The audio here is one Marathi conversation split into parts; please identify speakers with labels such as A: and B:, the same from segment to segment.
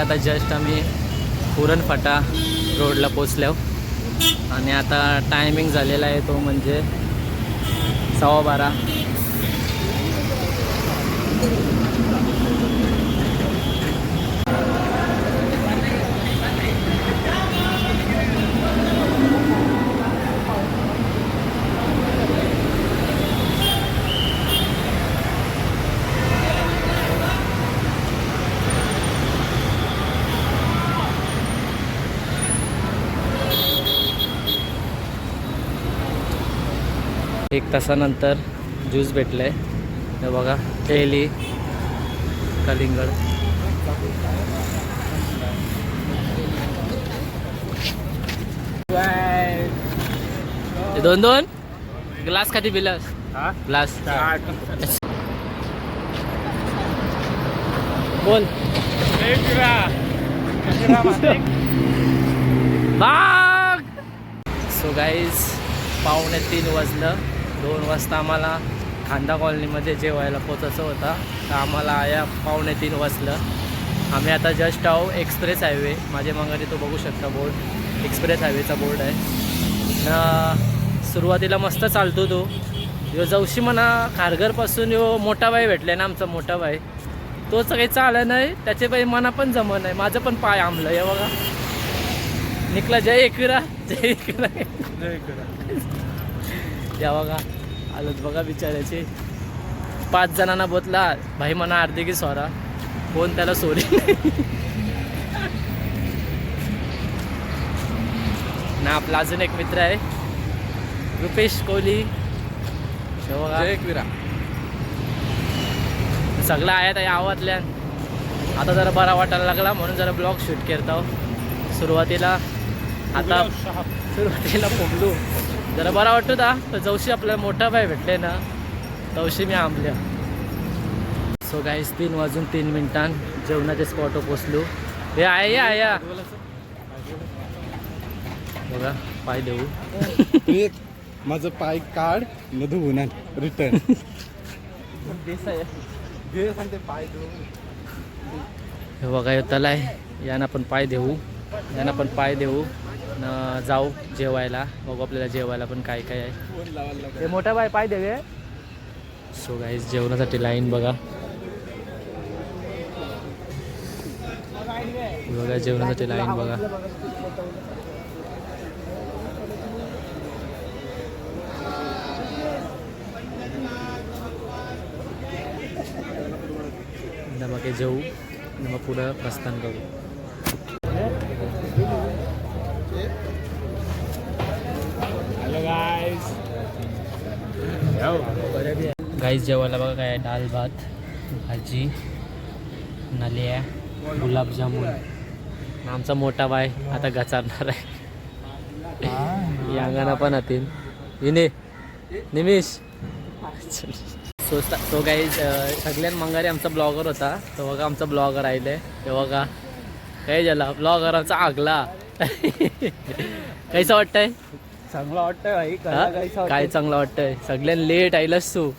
A: आता जस्ट आम्ही पुरणफाटा रोडला पोचल्या आणि आता टायमिंग झालेला आहे तो म्हणजे सव्वा बारा. एक तासानंतर ज्यूस भेटलं आहे हे बघा केली कलिंगड. दोन दोन? ग्लास खाती पिलास ग्लास. बोल. सो गाईज पावणे तीन वाजलं. दोन वाजता आम्हाला खांदा कॉलनीमध्ये जेवायला पोचायचं होता. तर आम्हाला आया पावणे तीन वाजलं. आम्ही आता जस्ट आहो एक्सप्रेस हायवे माझ्या मागाने तो बघू शकता बोर्ड एक्सप्रेस हायवेचा बोर्ड आहे. न सुरुवातीला मस्त चालतो तो. यो जवशी म्हणा खारघरपासून यो मोठा बाई भेटला ना आमचा मोठा बाई तोच काही चालला नाही त्याचे बाई मना पण जमत नाही. माझं पण पाय आमलं हे बघा. निकला जय एकविरा. जय एकविरा. या बघा. आलोच बघा बिचारायचे पाच जणांना बोतला. भाई म्हणा अर्धी की सोरा. कोण त्याला सोरी ना आपला अजून एक मित्र आहे. रुपेश कोहली. सगळं आहे त्या आवातल्या आता जरा बरा वाटायला लागला म्हणून जरा ब्लॉग शूट करतो सुरुवातीला आता सुरुवातीला फोगलू जरा बरा वाटतो दा. तर जवशी आपल्याला मोठा भाई भेटले ना. तवशी मी आंबल्या. सो गाईस तीन वाजून तीन मिनिटां जेवणाच्या स्पॉटवर पोचलो हे आहे या या बघा पाय देऊ.
B: एक माझं पाय काढ न धुवून रिटर्न पाय
A: हे बघा तला आहे यांना पण पाय देऊ. यांना पण पाय देऊ. न जाऊ जेवायला. बघू आपल्याला जेवायला पण काय काय आहे. हे मोठा बाय पाय देवे. सो गाईज जेवणासाठी लाईन बघा. बघा जेवणासाठी लाईन बघा. न मग जेवू. मग पुढं प्रस्थान करू.
B: गाईस
A: जेवायला बघा काय डाल भात भाजी नलिया गुलाबजामुन. आमचा मोठा बाय आता गचारणार आहे. यांगाना पण हातीन. विने निमिष. सो तो काही सगळ्यात मंगारी आमचा ब्लॉगर होता. तो बघा आमचा ब्लॉगर राहिले ते बघा. काय झाला? ब्लॉगरांचा आगला. कैसा वाटतंय?
B: चांगला वाटतंय
A: काय चांगलं वाटतंय? सगळ्यां लेट आईलास तू.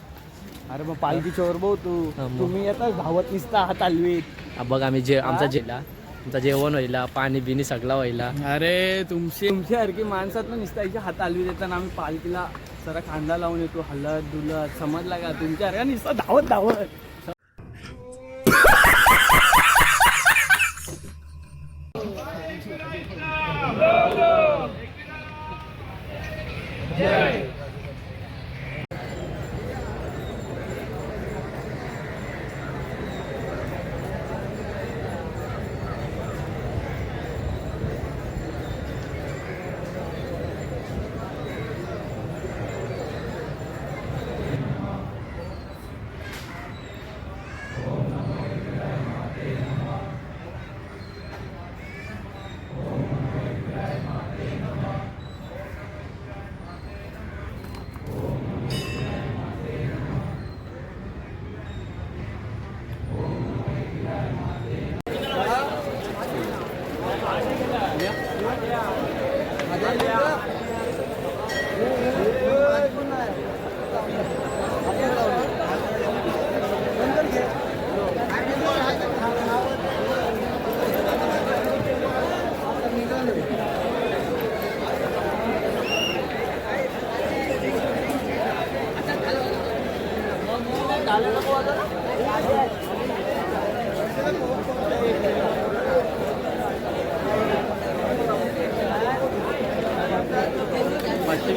B: अरे मग पालखी चोर भाऊ तू. तुम्ही येताच धावत निसता हात हलवीत.
A: बघ आम्ही जे आमचा जिल्हा आमचा जेवण व्हायला पाणी बिनी सगळा व्हायला.
B: अरे तुमची तुमच्यासारखी माणसात ना निसतायची हात हलवीत येताना आम्ही पालखीला सरा खांदा लावून येतो. हलत दुलत समजला का? तुमच्या अरे निसता धावत धावत.
A: জয়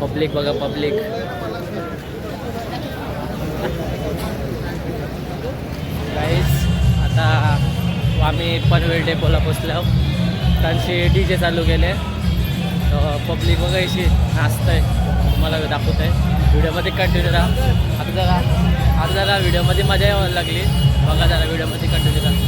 A: पब्लिक बघा पब्लिक. आम्ही पनवेल डेपोला पोचलो. त्यांचे डी जे चालू केले. पब्लिक बघायची नाचत आहे तुम्हाला दाखवत आहे व्हिडिओमध्ये कंटिन्यू राहा. आता जरा आता जरा व्हिडिओमध्ये मजा यायला लागली. बघा जरा व्हिडिओमध्ये कंटिन्यू राहा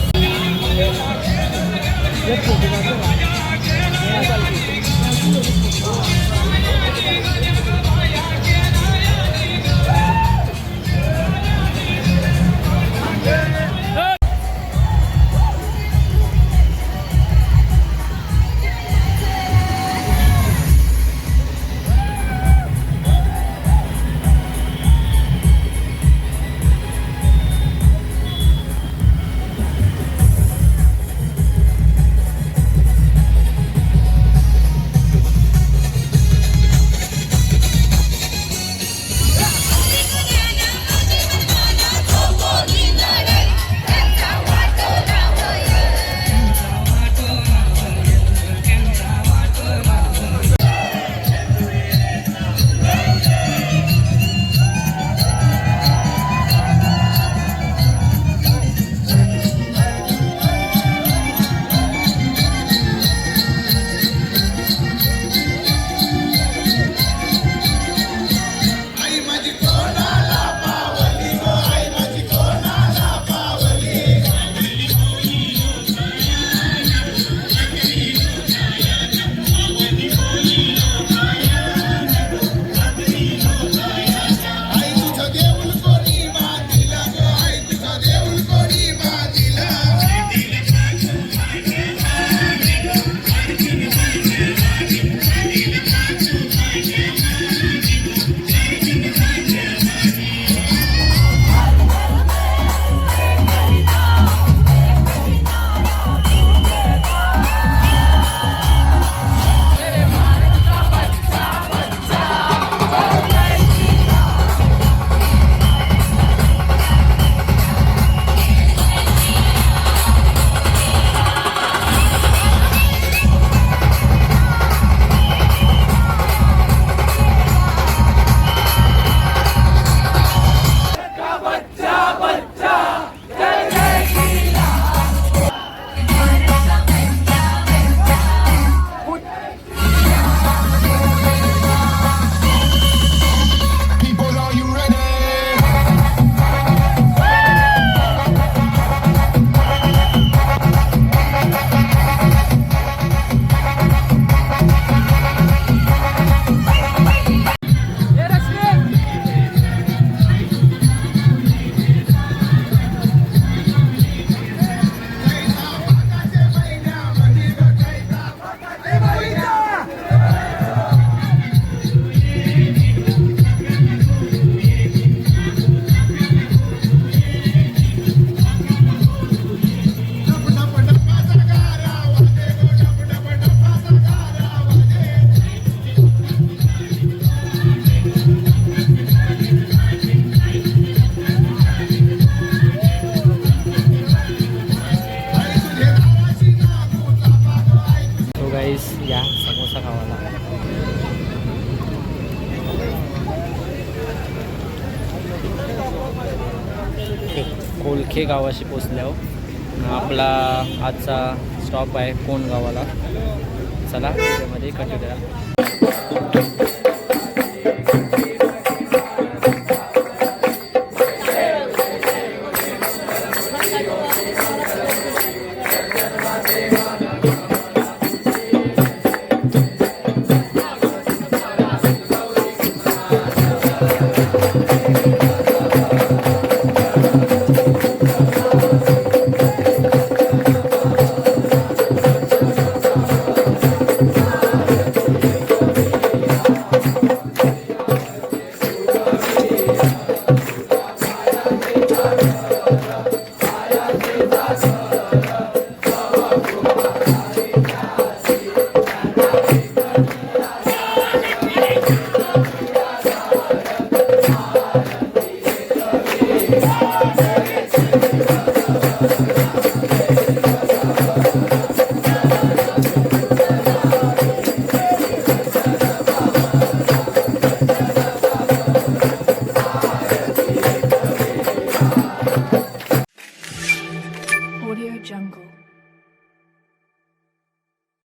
A: गावाशी पोचले आपला आजचा स्टॉप आहे कोण गावाला? चला त्यामध्ये कंटिन्यू करा
C: Thank you.